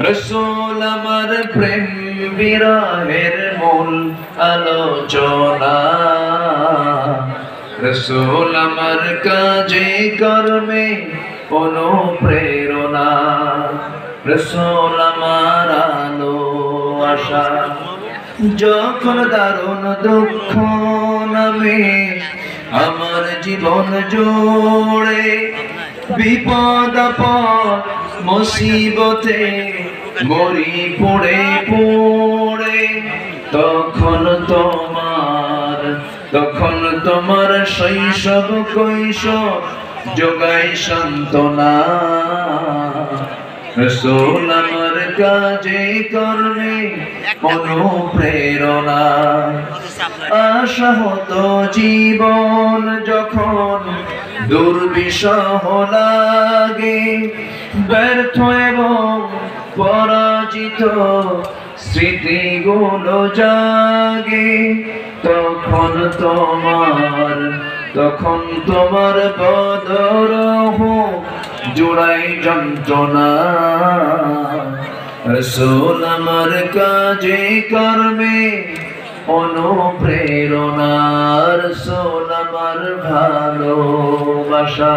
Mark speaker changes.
Speaker 1: রসুল আমার প্রেম বিরহের মূল আলোচনা। রসুল আমার কাজে কর্মে অনুপ্রেরণা। রসুল আমার আলো আশা। যখন দারুণ দুঃখ নামে আমার জীবন জোড়ে, বিপদ আপদ মুসিবতে মরি পড়ে পড়ে, তখন তোমার তখন তোমার শৈশব কৈশোর যোগাই সান্ত্বনা। রসুল আমার কাজে কর্মে অনুপ্রেরণা। আশা জীবন যখন দুর্বিষহ লাগে ব্যর্থ এবং পরাজিত স্মৃতিগুলো জাগে, তখন তোমার তখন তোমার বদর জোড়াই যন্ত্রণা। রসুল আমার কাজে কর্মে অনুপ্রেরণার সোল আমার ভালোবাসা।